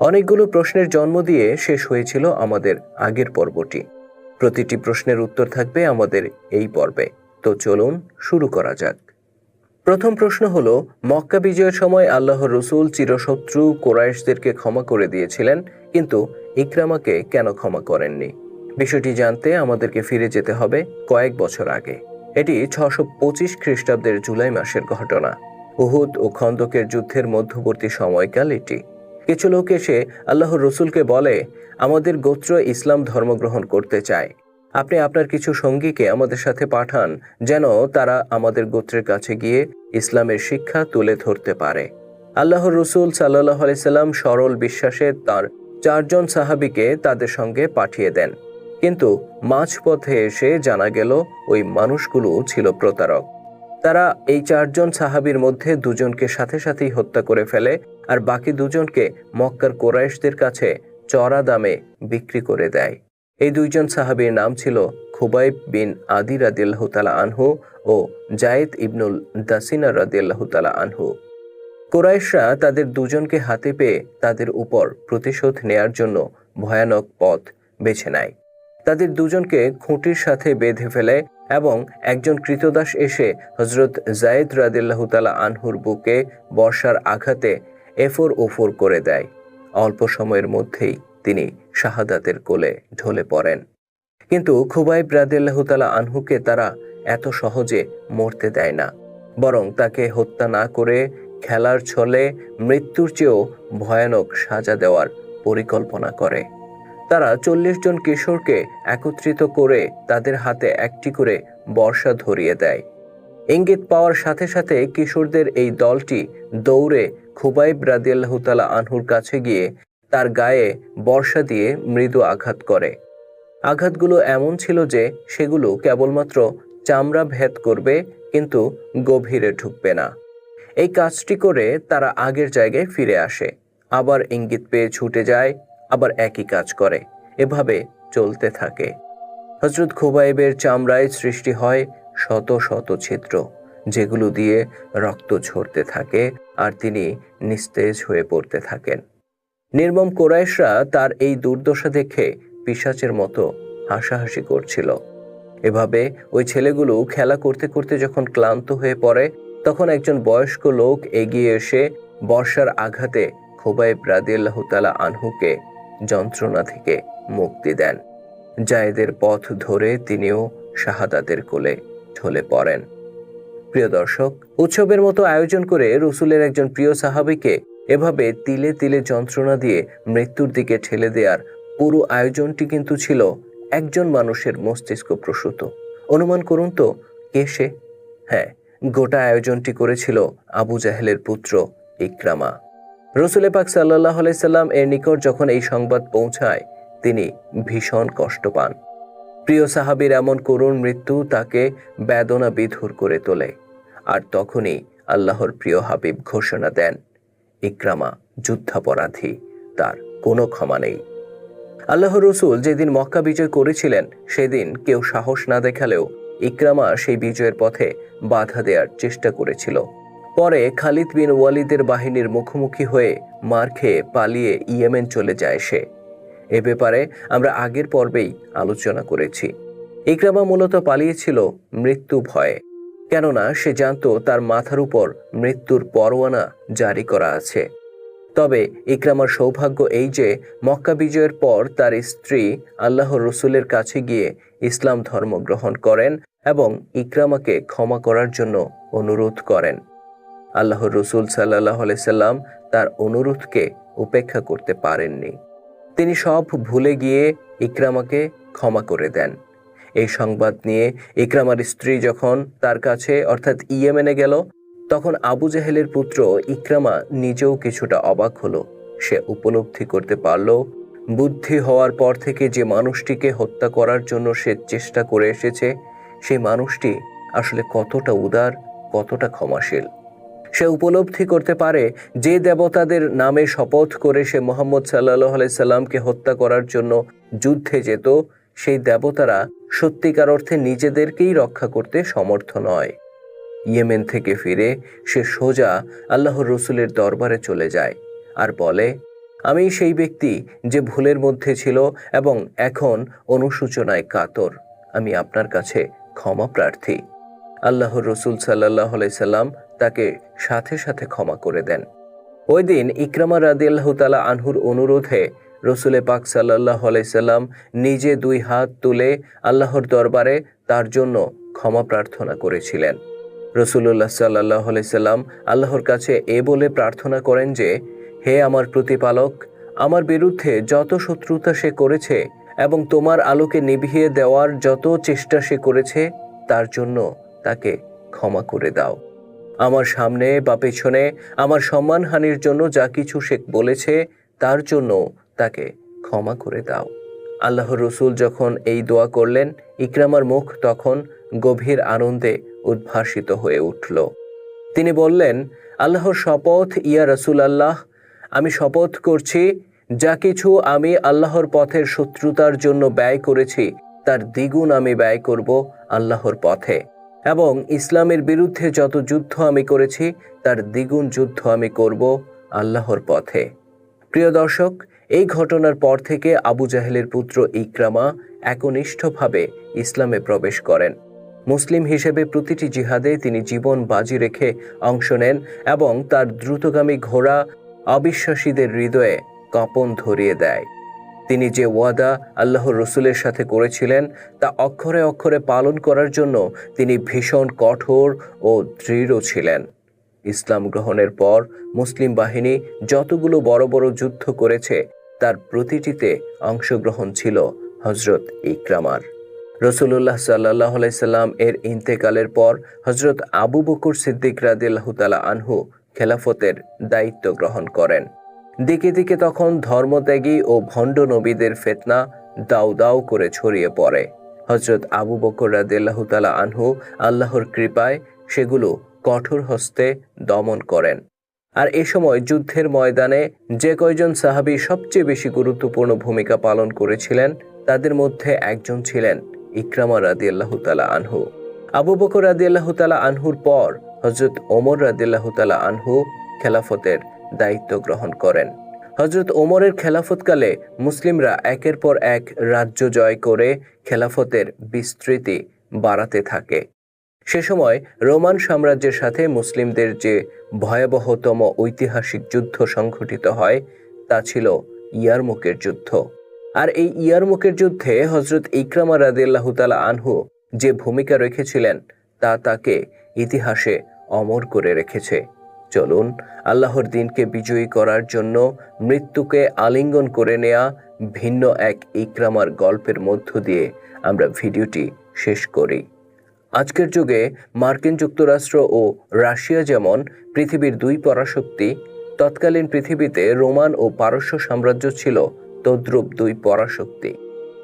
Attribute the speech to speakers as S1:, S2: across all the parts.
S1: অনেকগুলো প্রশ্নের জন্ম দিয়ে শেষ হয়েছিল আমাদের আগের পর্বটি। প্রতিটি প্রশ্নের উত্তর থাকবে আমাদের এই পর্বে। তো চলুন শুরু করা যাক। প্রথম প্রশ্ন হলো, মক্কা বিজয়ের সময় আল্লাহ রসুল চিরশত্রু কোরাইশদেরকে ক্ষমা করে দিয়েছিলেন, কিন্তু ইকরামাকে কেন ক্ষমা করেননি? বিষয়টি জানতে আমাদেরকে ফিরে যেতে হবে কয়েক বছর আগে। এটি ছশো পঁচিশ খ্রিস্টাব্দের জুলাই মাসের ঘটনা। উহুদ ও খন্দকের যুদ্ধের মধ্যবর্তী সময়কাল এটি। কিছু লোক এসে আল্লাহর রসুলকে বলে, আমাদের গোত্র ইসলাম ধর্মগ্রহণ করতে চায়। আপনি আপনার কিছু সঙ্গীকে আমাদের সাথে পাঠান, যেন তারা আমাদের গোত্রের কাছে গিয়ে ইসলামের শিক্ষা তুলে ধরতে পারে। আল্লাহর রসুল সাল্লাহ আলাইসাল্লাম সরল বিশ্বাসে তার চারজন সাহাবিকে তাদের সঙ্গে পাঠিয়ে দেন। কিন্তু মাঝপথে এসে জানা গেল, ওই মানুষগুলো ছিল প্রতারক। তারা এই চারজন সাহাবির মধ্যে দুজনকে সাথে সাথেই হত্যা করে ফেলে আর বাকি দুজনকে মক্কার কোরাইশদের কাছে চড়া দামে বিক্রি করে দেয়। এই দুইজন সাহাবীর নাম ছিল খুবাইব বিন আদি রাদিল্লাহ তালা আনহু ও জায়েদ ইবনুল দাসিনা রাদিল্লাহ তালা আনহু। কোরাইশরা তাদের দুজনকে হাতে পেয়ে তাদের উপর প্রতিশোধ নেয়ার জন্য ভয়ানক পথ বেছে নেয়। তাদের দুজনকে খুঁটির সাথে বেঁধে ফেলে এবং একজন কৃতদাস এসে হজরত জায়েদ রাদিল্লাহ তালা আনহুর বুকে বর্ষার আঘাতে এফোর ওফোর করে দেয়। অল্প সময়ের মধ্যেই তিনি শাহাদাতের কোলে ঢলে পড়েন। কিন্তু খুবাইব রাদিল্লাহ আনহুকে তারা এত সহজে মরতে দেয় না। বরং তাকে হত্যা না করে খেলার ছলে মৃত্যুর চেয়েও ভয়ানক সাজা দেওয়ার পরিকল্পনা করে। তারা চল্লিশ জন কিশোরকে একত্রিত করে তাদের হাতে একটি করে বর্ষা ধরিয়ে দেয়। ইঙ্গিত পাওয়ার সাথে সাথে কিশোরদের এই দলটি দৌড়ে খুবাইব রাদিয়াল্লাহ তালা আনহুর কাছে গিয়ে তার গায়ে বর্ষা দিয়ে মৃদু আঘাত করে। আঘাতগুলো এমন ছিল যে সেগুলো কেবলমাত্র চামড়া ভেদ করবে, কিন্তু গভীরে ঢুকবে না। এই কাজটি করে তারা আগের জায়গায় ফিরে আসে, আবার ইঙ্গিত পেয়ে ছুটে যায়, আবার একই কাজ করে, এভাবে চলতে থাকে। হজরত খুবাইবের চামড়ায় সৃষ্টি হয় শত শত ছিদ্র। যেগুলো দিয়ে রক্ত ঝরতে থাকে আর তিনি নিস্তেজ হয়ে পড়তে থাকেন। নির্মম কোরাইশরা তার এই দুর্দশা দেখে পিসাচের মতো হাসাহাসি করছিল। এভাবে ওই ছেলেগুলো খেলা করতে করতে যখন ক্লান্ত হয়ে পড়ে, তখন একজন বয়স্ক লোক এগিয়ে এসে বর্ষার আঘাতে খোবাইব রাদিয়াল্লাহ তালা আনহুকে যন্ত্রণা থেকে মুক্তি দেন। জায়েদের পথ ধরে তিনিও শাহাদাতের কোলে ঢলে পড়েন। প্রিয় দর্শক, উৎসবের মতো আয়োজন করে রসুলের একজন প্রিয় সাহাবিকে এভাবে তিলে তিলে যন্ত্রণা দিয়ে মৃত্যুর দিকে ঠেলে দেওয়ার পুরো আয়োজনটি কিন্তু ছিল একজন মানুষের মস্তিষ্ক প্রসূত। অনুমান করুন তো, কে সে? হ্যাঁ গোটা আয়োজনটি করেছিল আবু জাহেলের পুত্র ইকরামা। রসুলে পাক সাল্লাহ সাল্লাম এর নিকট যখন এই সংবাদ পৌঁছায়, তিনি ভীষণ কষ্ট পান। প্রিয় সাহাবীর এমন করুণ মৃত্যু তাকে বেদনা বিধুর করে তোলে। আর তখনই আল্লাহর প্রিয় হাবিব ঘোষণা দেন, ইকরামা, যুদ্ধাপরাধী, তার কোনো ক্ষমা নেই। আল্লাহ রসুল যেদিন মক্কা বিজয় করেছিলেন, সেদিন কেউ সাহস না দেখালেও ইকরামা সেই বিজয়ের পথে বাধা দেওয়ার চেষ্টা করেছিল। পরে খালিদ বিন ওয়ালিদের বাহিনীর মুখোমুখি হয়ে মার খেয়ে পালিয়ে ইয়েমেন চলে যায় সে। এ ব্যাপারে আমরা আগের পর্বেই আলোচনা করেছি। ইকরামা মূলত পালিয়েছিল মৃত্যু ভয়ে। কেননা সে জানতো তার মাথার উপর মৃত্যুর পরোয়ানা জারি করা আছে। তবে ইকরামার সৌভাগ্য এই যে, মক্কা বিজয়ের পর তার স্ত্রী আল্লাহ রসুলের কাছে গিয়ে ইসলাম ধর্ম গ্রহণ করেন এবং ইকরামাকে ক্ষমা করার জন্য অনুরোধ করেন। আল্লাহ রসুল সাল্লাহ সাল্লাম তার অনুরোধকে উপেক্ষা করতে পারেননি। তিনি সব ভুলে গিয়ে ইকরামাকে ক্ষমা করে দেন। এই সংবাদ নিয়ে ইকরামার স্ত্রী যখন তার কাছে, অর্থাৎ ইয়েমেনে গেল, তখন আবু জাহেলের পুত্র ইকরামা নিজেও কিছুটা অবাক হলো। সে উপলব্ধি করতে পারল, বুদ্ধি হওয়ার পর থেকে যে মানুষটিকে হত্যা করার জন্য সে চেষ্টা করে এসেছে, সেই মানুষটি আসলে কতটা উদার, কতটা ক্ষমাশীল। সে উপলব্ধি করতে পারে যে দেবতাদের নামে শপথ করে সে মোহাম্মদ সাল্লাহ সাল্লামকে হত্যা করার জন্য যুদ্ধে যেত সেই দেবতারা সত্যিকার অর্থে নিজেদেরকেই রক্ষা করতে সমর্থ নয়। ইয়েমেন থেকে ফিরে সে সোজা আল্লাহ রসুলের দরবারে চলে যায় আর বলে, আমি সেই ব্যক্তি যে ভুলের মধ্যে ছিল এবং এখন অনুশোচনায় কাতর। আমি আপনার কাছে ক্ষমা প্রার্থী। আল্লাহর রসুল সাল্লাহ সাল্লাম তাকে সাথে সাথে ক্ষমা করে দেন। ওই দিন ইকরামা রাদিয়াল্লাহু তালা আনহুর অনুরোধে রসুলে পাক সাল্লাহ সাল্লাম নিজে দুই হাত তুলে আল্লাহর দরবারে তার জন্য ক্ষমা প্রার্থনা করেছিলেন। রসুল্লাহ সাল্লাহ সাল্লাম আল্লাহর কাছে এ বলে প্রার্থনা করেন যে, হে আমার প্রতিপালক, আমার বিরুদ্ধে যত শত্রুতা সে করেছে এবং তোমার আলোকে নিভিয়ে দেওয়ার যত চেষ্টা সে করেছে, তার জন্য তাকে ক্ষমা করে দাও। আমার সামনে বা পেছনে আমার সম্মানহানির জন্য যা কিছু সে বলেছে, তার জন্য তাকে ক্ষমা করে দাও। আল্লাহর রসুল যখন এই দোয়া করলেন, ইকরামার মুখ তখন গভীর আনন্দে উদ্ভাসিত হয়ে উঠল। তিনি বললেন, আল্লাহর শপথ, ইয়া রসুল আল্লাহ আমি শপথ করছি, যা কিছু আমি আল্লাহর পথের শত্রুতার জন্য ব্যয় করেছি, তার দ্বিগুণ আমি ব্যয় করব আল্লাহর পথে। এবং ইসলামের বিরুদ্ধে যত যুদ্ধ আমি করেছি, তার দ্বিগুণ যুদ্ধ আমি করব আল্লাহর পথে। প্রিয় দর্শক এই ঘটনার পর থেকে আবু জাহেলের পুত্র ইকরামা একনিষ্ঠভাবে ইসলামে প্রবেশ করেন। মুসলিম হিসেবে প্রতিটি জিহাদে তিনি জীবন বাজি রেখে অংশ নেন এবং তার দ্রুতগামী ঘোড়া অবিশ্বাসীদের হৃদয়ে কাঁপন ধরিয়ে দেয়। তিনি যে ওয়াদা আল্লাহর রসুলের সাথে করেছিলেন, তা অক্ষরে অক্ষরে পালন করার জন্য তিনি ভীষণ কঠোর ও দৃঢ় ছিলেন। ইসলাম গ্রহণের পর মুসলিম বাহিনী যতগুলো বড় বড় যুদ্ধ করেছে তার প্রতিটিতে অংশগ্রহণ ছিল হজরত ইকরামার। রসুল্লাহ সাল্লাহ সাল্লাম এর ইন্তেকালের পর হজরত আবু বকর সিদ্দিক রাদিল্লাহ তালা আনহু খেলাফতের দায়িত্ব গ্রহণ করেন। দিকে দিকে তখন ধর্মত্যাগী ও ভণ্ড নবীদের ফেতনা দাউ দাউ করে ছড়িয়ে পড়ে। হজরত আবু বকর রাদিল্লাহ তালা আনহু আল্লাহর কৃপায় সেগুলো কঠোর হস্তে দমন করেন। আর এ সময় যুদ্ধের ময়দানে যে কয়জন সাহাবী সবচেয়ে বেশি গুরুত্বপূর্ণ ভূমিকা পালন করেছিলেন, তাদের মধ্যে একজন ছিলেন ইকরামা রাদি আল্লাহ তালা আনহু। আবু বকর রাদি আল্লাহ তালা আনহুর পর হজরত ওমর রাদি আল্লাহ তালা আনহু খেলাফতের দায়িত্ব গ্রহণ করেন। হজরত ওমরের খেলাফতকালে মুসলিমরা একের পর এক রাজ্য জয় করে খেলাফতের বিস্তৃতি বাড়াতে থাকে। সে সময় রোমান সাম্রাজ্যের সাথে মুসলিমদের যে ভয়াবহতম ঐতিহাসিক যুদ্ধ সংঘটিত হয়, তা ছিল ইয়ারমুকের যুদ্ধ। আর এই ইয়ারমুকের যুদ্ধে হজরত ইকরামা রাদিল্লাহ তালা আনহু যে ভূমিকা রেখেছিলেন, তা তাকে ইতিহাসে অমর করে রেখেছে। চলুন, আল্লাহর দিনকে বিজয়ী করার জন্য মৃত্যুকে আলিঙ্গন করে নেয়া ভিন্ন এক ইকরামার গল্পের মধ্য দিয়ে আমরা ভিডিওটি শেষ করি। আজকের যুগে মার্কিন যুক্তরাষ্ট্র ও রাশিয়া যেমন পৃথিবীর দুই পরাশক্তি, তৎকালীন পৃথিবীতে রোমান ও পারস্য সাম্রাজ্য ছিল তদ্রূপ দুই পরাশক্তি।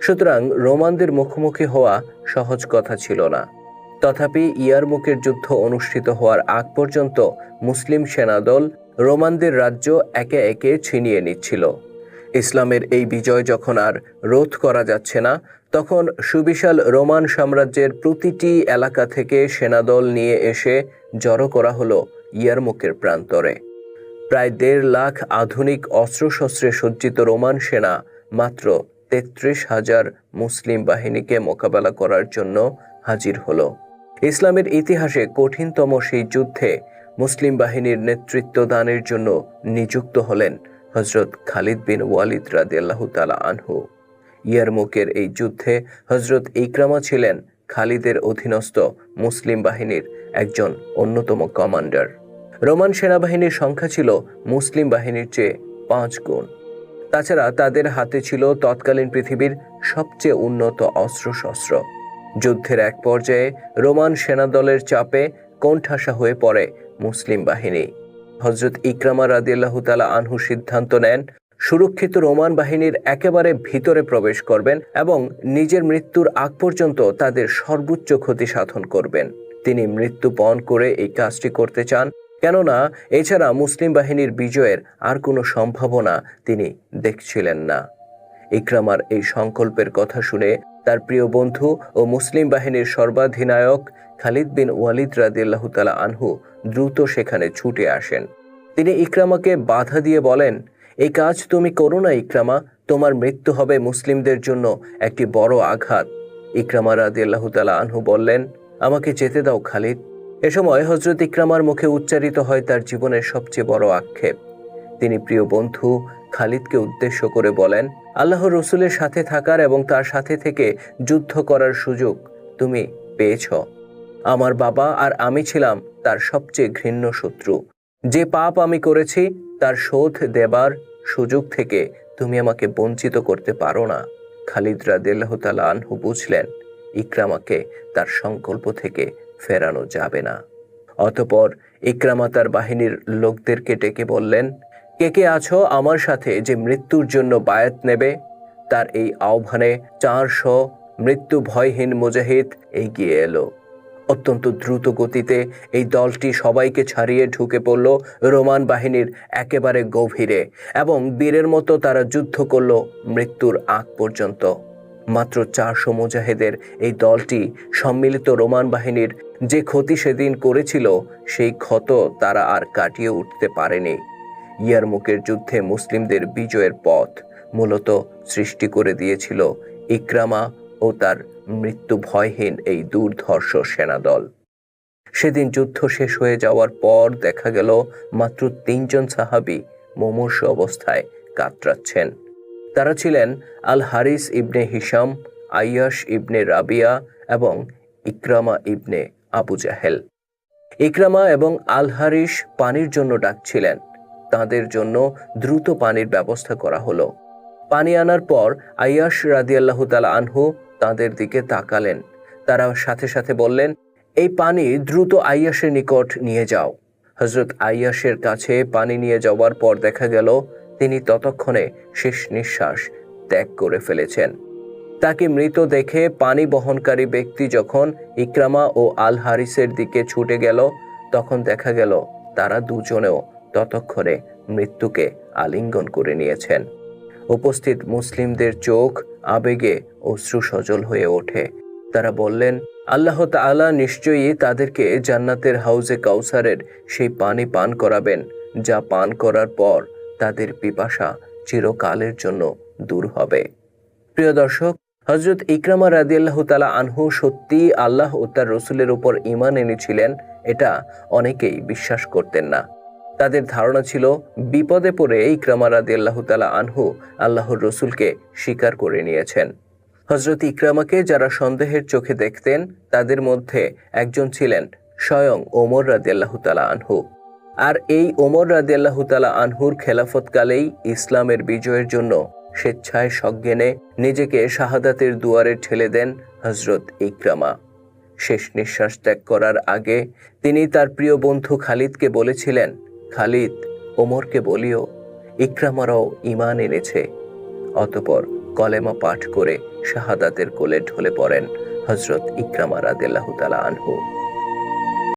S1: সুতরাং রোমানদের মুখোমুখি হওয়া সহজ কথা ছিল না। তথাপি ইয়ারমুকের যুদ্ধ অনুষ্ঠিত হওয়ার আগ পর্যন্ত মুসলিম সেনাদল রোমানদের রাজ্য একে একে ছিনিয়ে নিচ্ছিল। ইসলামের এই বিজয় যখন আর রোধ করা যাচ্ছে না, তখন সুবিশাল রোমান সাম্রাজ্যের প্রতিটি এলাকা থেকে সেনাদল নিয়ে এসে জড়ো করা হলো ইয়ারমুকের প্রান্তরে। প্রায় দেড় লাখ আধুনিক অস্ত্রশস্ত্রে সজ্জিত রোমান সেনা মাত্র তেত্রিশ হাজার মুসলিম বাহিনীকে মোকাবেলা করার জন্য হাজির হলো। ইসলামের ইতিহাসে কঠিনতম সেই যুদ্ধে মুসলিম বাহিনীর নেতৃত্ব দানের জন্য নিযুক্ত হলেন হজরত খালিদ বিন ওয়ালিদ রাদিয়াল্লাহু তালা আনহু। ইয়ারমুকের এই যুদ্ধে হজরত ইকরামা ছিলেন খালিদের অধীনস্থ মুসলিম বাহিনীর একজন অন্যতম কমান্ডার। রোমান সেনাবাহিনীর সংখ্যা ছিল মুসলিম বাহিনীর চেয়ে পাঁচ গুণ। তাছাড়া তাদের হাতে ছিল তৎকালীন পৃথিবীর সবচেয়ে উন্নত অস্ত্রশস্ত্র। যুদ্ধের এক পর্যায়ে রোমান সেনাদলের চাপে কোণঠাসা হয়ে পড়ে মুসলিম বাহিনী। হজরত ইকরামা রাদিয়াল্লাহ তালা আনহু সিদ্ধান্ত নেন, সুরক্ষিত রোমান বাহিনীর একেবারে ভিতরে প্রবেশ করবেন এবং নিজের মৃত্যুর আগ পর্যন্ত তাদের সর্বোচ্চ ক্ষতি সাধন করবেন। তিনি মৃত্যু পণ করে এই কাজটি করতে চান, কেননা এছাড়া মুসলিম বাহিনীর বিজয়ের আর কোনো সম্ভাবনা তিনি দেখছিলেন না। ইকরামার এই সংকল্পের কথা শুনে তার প্রিয় বন্ধু ও মুসলিম বাহিনীর সর্বাধিনায়ক খালিদ বিন ওয়ালিদ রাদিয়াল্লাহ তালা আনহু দ্রুত সেখানে ছুটে আসেন। তিনি ইকরামাকে বাধা দিয়ে বলেন, এই কাজ তুমি করো না ইকরামা, তোমার মৃত্যু হবে মুসলিমদের জন্য একটি বড় আঘাত। ইকরামা রাদি আল্লাহ তালা আনহু বললেন, আমাকে যেতে দাও খালিদ। এ সময় হজরত ইকরামার মুখে উচ্চারিত হয় তার জীবনের সবচেয়ে বড় আক্ষেপ। তিনি প্রিয় বন্ধু খালিদকে উদ্দেশ্য করে বলেন আল্লাহ রসুলের সাথে থাকার এবং তার সাথে থেকে যুদ্ধ করার সুযোগ তুমি পেয়েছ। আমার বাবা আর আমি ছিলাম তার সবচেয়ে ঘৃণ্য শত্রু। যে পাপ আমি করেছি, তার শোধ দেবার সুযোগ থেকে তুমি আমাকে বঞ্চিত করতে পারো না। খালিদ রাদিল্লাহ আনহু বুঝলেন ইকরামাকে তার সংকল্প থেকে ফেরানো যাবে না। অতপর ইকরামা তার বাহিনীর লোকদেরকে ডেকে বললেন, কে কে আছো আমার সাথে যে মৃত্যুর জন্য বায়াত নেবে? তার এই আহ্বানে চারশো মৃত্যু ভয়হীন মুজাহিদ এগিয়ে এলো। অত্যন্ত দ্রুত গতিতে এই দলটি সবাইকে ছাড়িয়ে ঢুকে পড়ল রোমান বাহিনীর একেবারে গভীরে এবং বীরের মতো তারা যুদ্ধ করল মৃত্যুর আগ পর্যন্ত। মাত্র চারশো মুজাহিদের এই দলটি সম্মিলিত রোমান বাহিনীর যে ক্ষতি সেদিন করেছিল, সেই ক্ষত তারা আর কাটিয়ে উঠতে পারেনি। ইয়ারমুকের যুদ্ধে মুসলিমদের বিজয়ের পথ মূলত সৃষ্টি করে দিয়েছিল ইকরামা ও তার মৃত্যু ভয়হীন এই দুর্ধর্ষ সেনাদল। সেদিন যুদ্ধ শেষ হয়ে যাওয়ার পর দেখা গেল, মাত্র তিনজন সাহাবি মুমূর্ষ অবস্থায় কাতরাচ্ছেন। তারা ছিলেন আল হারিস ইবনে হিসাম আইয়াস ইবনে রাবিয়া এবং ইকরামা ইবনে আবু জাহেল। ইকরামা এবং আল হারিস পানির জন্য ডাকছিলেন। তাদের জন্য দ্রুত পানির ব্যবস্থা করা হলো। পানি আনার পর আয়াস রাদিয়াল্লাহু তালা আনহু তাদের দিকে তাকালেন। তারা সাথে সাথে বললেন, এই পানি দ্রুত আয়াসের নিকট নিয়ে যাও। হজরত আয়াসের কাছে পানি নিয়ে যাওয়ার পর দেখা গেল, তিনি ততক্ষণে শেষ নিঃশ্বাস ত্যাগ করে ফেলেছেন। তাকে মৃত দেখে পানি বহনকারী ব্যক্তি যখন ইকরামা ও আল হারিসের দিকে ছুটে গেল, তখন দেখা গেল, তারা দুজনেও ততক্ষণে মৃত্যুকে আলিঙ্গন করে নিয়েছেন। উপস্থিত মুসলিমদের চোখ আবেগে অশ্রু সজল হয়ে ওঠে। তারা বললেন, আল্লাহ তাআলা নিশ্চয়ই তাদেরকে জান্নাতের হাউজে কাউসারের সেই পানি পান করাবেন, যা পান করার পর তাদের পিপাসা চিরকালের জন্য দূর হবে। প্রিয় দর্শক হজরত ইকরামা রাদিয়াল্লাহু তালা আনহু সত্যি আল্লাহ ও তার রসুলের উপর ইমান এনেছিলেন, এটা অনেকেই বিশ্বাস করতেন না। তাদের ধারণা ছিল, বিপদে পড়ে ইকরামা রাদিয়াল্লাহু তালা আনহু আল্লাহর রসুলকে স্বীকার করে নিয়েছেন। হজরত ইকরামাকে যারা সন্দেহের চোখে দেখতেন, তাদের মধ্যে একজন ছিলেন স্বয়ং ওমর রাদিয়াল্লাহু তালা আনহু। আর এই ওমর রাদিয়াল্লাহু তালা আনহুর খেলাফতকালেই ইসলামের বিজয়ের জন্য স্বেচ্ছায় সজ্ঞানে নিজেকে শাহাদাতের দুয়ারে ঠেলে দেন হজরত ইকরামা। শেষ নিঃশ্বাস ত্যাগ করার আগে তিনি তার প্রিয় বন্ধু খালিদকে বলেছিলেন খালিদ ওমরকে বলিও, ইকরামারাও ইমান এনেছে। অতপর কলেমা পাঠ করে শাহাদাতের কোলে ঢলে পড়েন হজরত ইকরামা রাদিল্লাহু তালা আনহু।